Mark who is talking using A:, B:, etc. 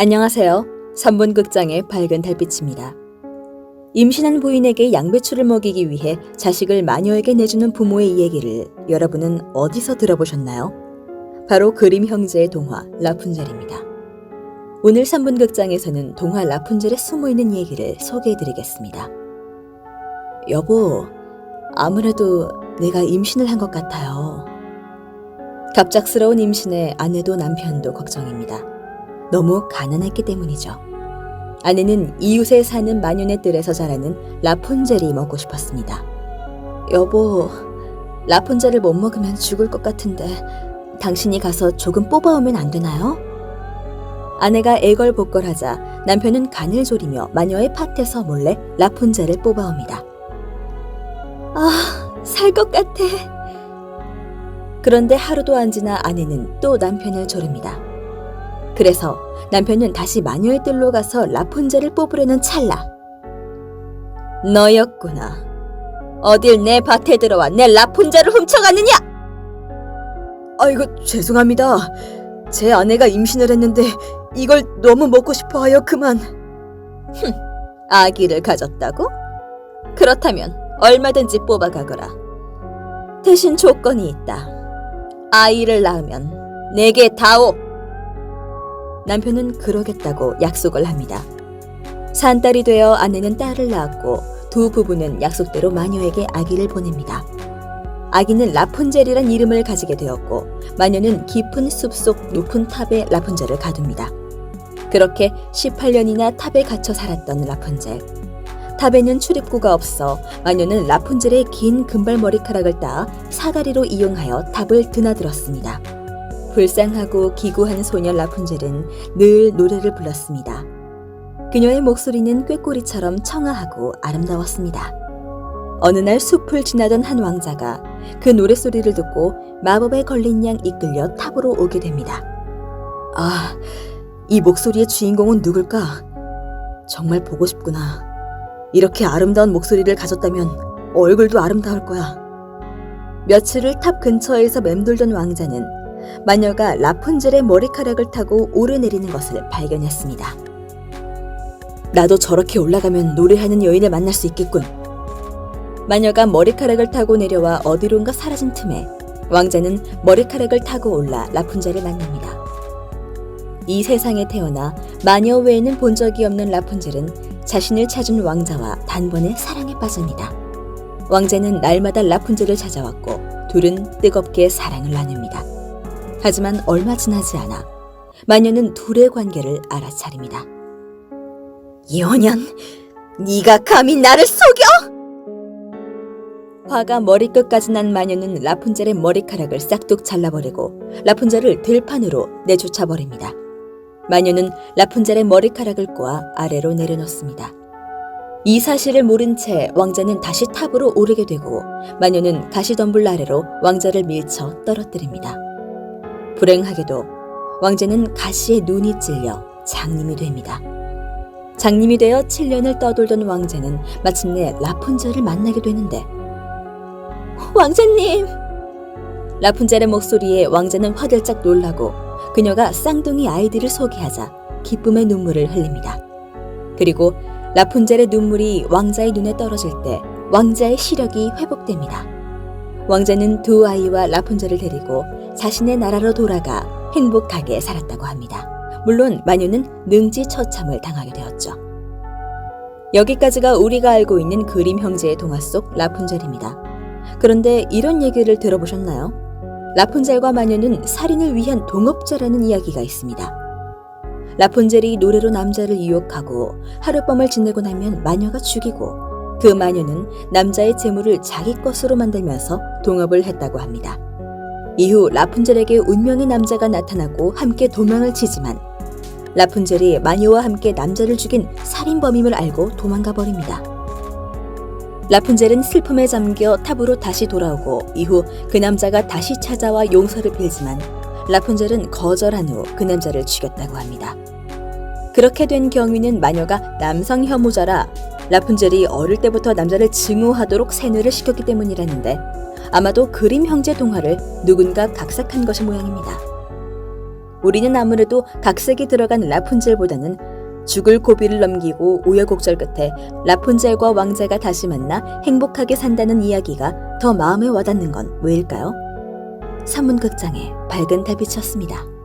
A: 안녕하세요. 3분 극장의 밝은 달빛입니다. 임신한 부인에게 양배추를 먹이기 위해 자식을 마녀에게 내주는 부모의 이야기를 여러분은 어디서 들어보셨나요? 바로 그림 형제의 동화 라푼젤입니다. 오늘 3분 극장에서는 동화 라푼젤에 숨어있는 얘기를 소개해드리겠습니다. 여보, 아무래도 내가 임신을 한 것 같아요. 갑작스러운 임신에 아내도 남편도 걱정입니다. 너무 가난했기 때문이죠. 아내는 이웃에 사는 마녀네 뜰에서 자라는 라푼젤이 먹고 싶었습니다. 여보, 라푼젤을 못 먹으면 죽을 것 같은데 당신이 가서 조금 뽑아오면 안 되나요? 아내가 애걸복걸하자 남편은 간을 조리며 마녀의 팥에서 몰래 라푼젤을 뽑아옵니다. 아, 살 것 같아. 그런데 하루도 안 지나 아내는 또 남편을 조릅니다. 그래서 남편은 다시 마녀의 뜰로 가서 라푼젤을 뽑으려는 찰나. 너였구나. 어딜 내 밭에 들어와 내 라푼젤을 훔쳐갔느냐? 아이고, 죄송합니다. 제 아내가 임신을 했는데 이걸 너무 먹고 싶어 하여 그만. 흠, 아기를 가졌다고? 그렇다면 얼마든지 뽑아가거라. 대신 조건이 있다. 아이를 낳으면 내게 다오. 남편은 그러겠다고 약속을 합니다. 산딸이 되어 아내는 딸을 낳았고 두 부부는 약속대로 마녀에게 아기를 보냅니다. 아기는 라푼젤이란 이름을 가지게 되었고 마녀는 깊은 숲속 높은 탑에 라푼젤을 가둡니다. 그렇게 18년이나 탑에 갇혀 살았던 라푼젤. 탑에는 출입구가 없어 마녀는 라푼젤의 긴 금발 머리카락을 따 사다리로 이용하여 탑을 드나들었습니다. 불쌍하고 기구한 소녀 라푼젤은 늘 노래를 불렀습니다. 그녀의 목소리는 꾀꼬리처럼 청아하고 아름다웠습니다. 어느 날 숲을 지나던 한 왕자가 그 노랫소리를 듣고 마법에 걸린 양 이끌려 탑으로 오게 됩니다. 아, 이 목소리의 주인공은 누굴까? 정말 보고 싶구나. 이렇게 아름다운 목소리를 가졌다면 얼굴도 아름다울 거야. 며칠을 탑 근처에서 맴돌던 왕자는 마녀가 라푼젤의 머리카락을 타고 오르내리는 것을 발견했습니다. 나도 저렇게 올라가면 노래하는 여인을 만날 수 있겠군. 마녀가 머리카락을 타고 내려와 어디론가 사라진 틈에 왕자는 머리카락을 타고 올라 라푼젤을 만납니다. 이 세상에 태어나 마녀 외에는 본 적이 없는 라푼젤은 자신을 찾은 왕자와 단번에 사랑에 빠집니다. 왕자는 날마다 라푼젤을 찾아왔고 둘은 뜨겁게 사랑을 나눕니다. 하지만 얼마 지나지 않아 마녀는 둘의 관계를 알아차립니다. 이혼년, 네가 감히 나를 속여? 화가 머리끝까지 난 마녀는 라푼젤의 머리카락을 싹둑 잘라버리고 라푼젤을 들판으로 내쫓아 버립니다. 마녀는 라푼젤의 머리카락을 꼬아 아래로 내려놓습니다. 이 사실을 모른 채 왕자는 다시 탑으로 오르게 되고 마녀는 가시덤불 아래로 왕자를 밀쳐 떨어뜨립니다. 불행하게도 왕자는 가시에 눈이 찔려 장님이 됩니다. 장님이 되어 7년을 떠돌던 왕자는 마침내 라푼젤을 만나게 되는데 왕자님! 라푼젤의 목소리에 왕자는 화들짝 놀라고 그녀가 쌍둥이 아이들을 소개하자 기쁨의 눈물을 흘립니다. 그리고 라푼젤의 눈물이 왕자의 눈에 떨어질 때 왕자의 시력이 회복됩니다. 왕자는 두 아이와 라푼젤을 데리고 자신의 나라로 돌아가 행복하게 살았다고 합니다. 물론 마녀는 능지처참을 당하게 되었죠. 여기까지가 우리가 알고 있는 그림 형제의 동화 속 라푼젤입니다. 그런데 이런 얘기를 들어보셨나요? 라푼젤과 마녀는 살인을 위한 동업자라는 이야기가 있습니다. 라푼젤이 노래로 남자를 유혹하고 하룻밤을 지내고 나면 마녀가 죽이고 그 마녀는 남자의 재물을 자기 것으로 만들면서 동업을 했다고 합니다. 이후 라푼젤에게 운명의 남자가 나타나고 함께 도망을 치지만 라푼젤이 마녀와 함께 남자를 죽인 살인범임을 알고 도망가 버립니다. 라푼젤은 슬픔에 잠겨 탑으로 다시 돌아오고 이후 그 남자가 다시 찾아와 용서를 빌지만 라푼젤은 거절한 후 그 남자를 죽였다고 합니다. 그렇게 된 경위는 마녀가 남성 혐오자라 라푼젤이 어릴 때부터 남자를 증오하도록 세뇌를 시켰기 때문이라는데 아마도 그림 형제 동화를 누군가 각색한 것이 모양입니다. 우리는 아무래도 각색이 들어간 라푼젤보다는 죽을 고비를 넘기고 우여곡절 끝에 라푼젤과 왕자가 다시 만나 행복하게 산다는 이야기가 더 마음에 와닿는 건 왜일까요? 산문극장에 밝은 달빛이었습니다.